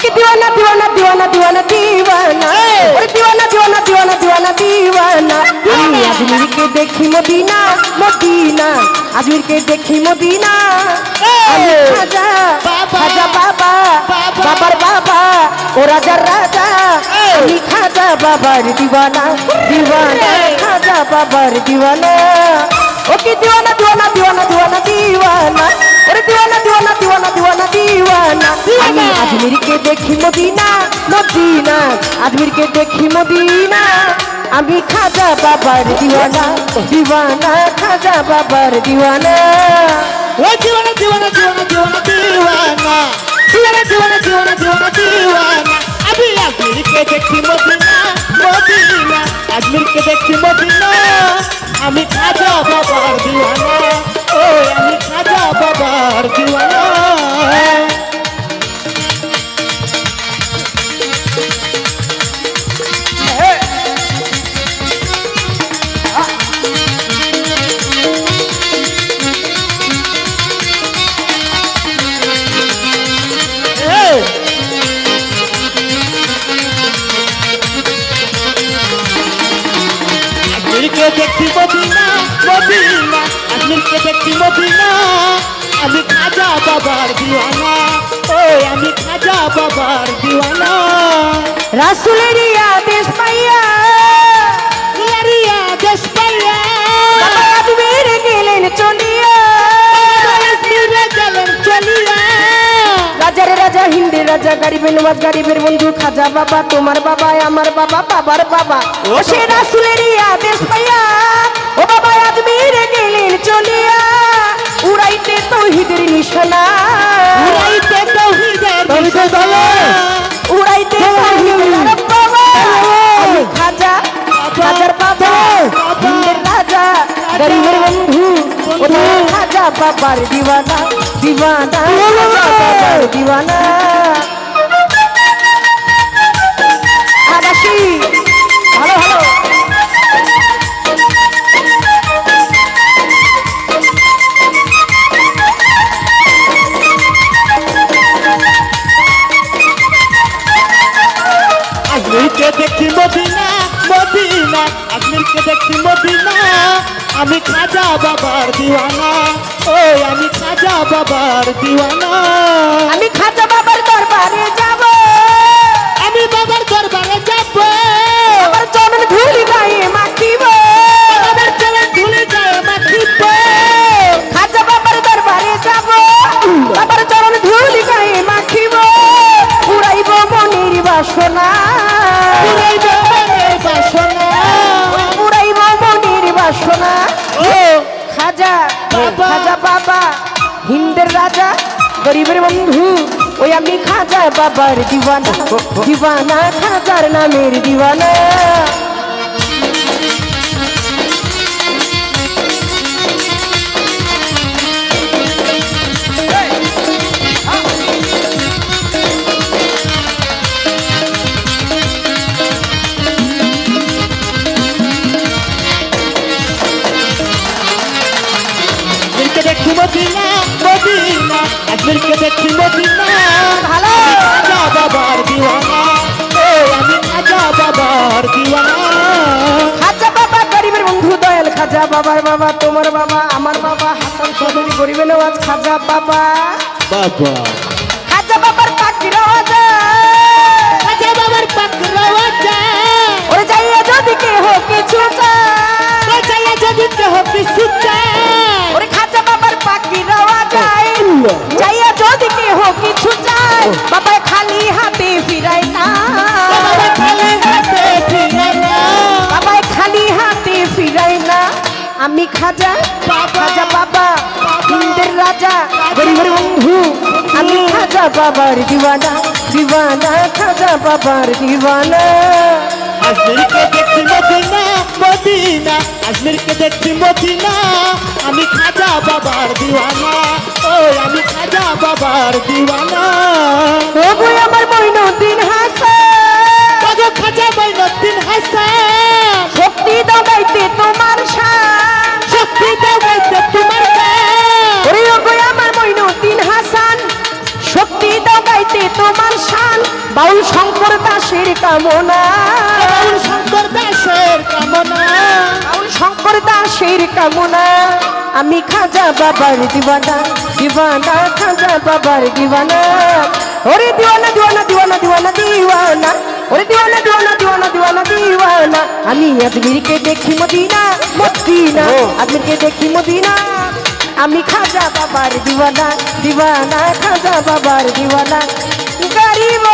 ওকে দিওয়ানা দিওয়ানা দিওয়ানা দিওয়ানা দিওয়ানা! ওরে দিওয়ানা দিওয়ানা দিওয়ানা দিওয়ানা দিওয়ানা আমি আজমিরকে দেখি মদিনা মদিনা আজমিরকে দেখি মদিনা আমি এই! খাজা বাবা! বাবার বাবা ও রাজার রাজা! আমি খাজা বাবার দিওয়ানা দিওয়ানা! খাজা বাবার দিওয়ানা আমি দিওয়ানা! আজমিরকে দেখি মদিনা মদিনা। আজমিরকে দেখি মদিনা। আমি খাজা বাবার দিওয়ানা দিওয়ানা, খাজা বাবার দিওয়ানা। ওই দিওয়ানা দিওয়ানা দিওয়ানা দিওয়ানা দিওয়ানা। দিওয়ানা দিওয়ানা দিওয়ানা দিওয়ানা দিওয়ানা। আমি আজমিরকে দেখছি মদিনা মদিনা। আজমিরকে দেখছি মদিনা। আমি খাজা বাবার দিওয়ানা। ও, আমি খাজা বাবার দিওয়ানা। দেখছি মদিনা? আমি খাজা বাবার দিওয়ানা। ও আমি খাজা বাবার দিওয়ানা। রাসুলের আদেশ পাইয়া গরিবের নবাজ গরিবের বন্ধু খাজা বাবা তোমার বাবা আমার বাবা বাবার বাবা। ও সে রাসুলের আদেশ পাইয়া ও বাবা আজমির গেলেন চলিয়া। উড়াইতে তৌহিদের নিশানা। উড়াইতে তৌহিদের দলে। উড়াইতে তৌহিদের বাবা খাজা খাজার বাবা হিন্দের রাজা গরিবের বন্ধু খাজা বাবার দিওয়ানা দিওয়ানা বাবার দিওয়ানা। মদিনা আজমিরকে দেখছি মদিনা। আমি খাজা বাবার দিওয়ানা। ও আমি খাজা বাবার দিওয়ানা। আমি খাজা বাবার দরবারে যাব। বাবা। খাজা বাবা হিন্দের রাজা গরিবের বন্ধু ওই আমি খাজা বাবার দিওয়ানা দিওয়ানা খাজার নামের দিওয়ানা আজমিরকে দেখছি মদিনা। ভালো। খাজা বাবার দিওয়ানা। ও আমি খাজা বাবার দিওয়ানা। খাজা বাবা গরিবের বন্ধু দয়াল খাজা বাবার বাবা তোমার বাবা আমার বাবা হাসান চৌধুরী গরিবের নওয়াজ খাজা বাবা। বাবা। খাজা বাবার পাখি রাজা খাজা বাবার পাকড়া যায় ওরে যাইয়া যদি কেহ কিছু চায়। বাজাইয়া যদি কেহ কিছু চায়। আমি খাজা খাজা বাবা হিন্দের রাজা গরিবের বন্ধু। আমি খাজা বাবার দিওয়ানা দিওয়ানা খাজা বাবার দিওয়ানা। আজমিরকে দেখছি মদিনা মদিনা আজমিরকে দেখছি মদিনা। আমি খাজা বাবার দিওয়ানা ও আমি খাজা বাবার দিওয়ানা। তবু আমার মইনুদ্দিন গাইতে তোমার শান। বাউল শঙ্কর দাসের কামনা। বাউল শঙ্কর দাসের কামনা। বাউল শঙ্কর দাসের কামনা। আমি খাজা বাবার দিওয়ানা দিওয়ানা খাজা বাবার দিওয়ানা। ওরে দিওয়ানা দিওয়ানা দিওয়ানা দিওয়ানা দিওয়ানা। ওরে দিওয়ানা দিওয়ানা দিওয়ানা দিওয়ানা দিওয়ানা। আমি আজমিরকে দেখি মদিনা মদিনা। আজমিরকে দেখি মদিনা। আমি খাজা বাবার দিওয়ানা দিওয়ানা খাজা বাবার দিওয়ানা। গরিব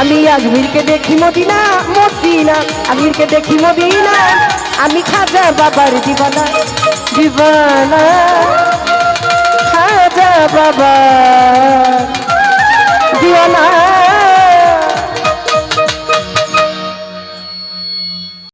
আমি আজমিরকে দেখি মদিনা মদিনা। আমিরকে দেখি মদিনা। আমি খাজা বাবার দিবানা দিবানা। খাজা বাবা দিওয়ানা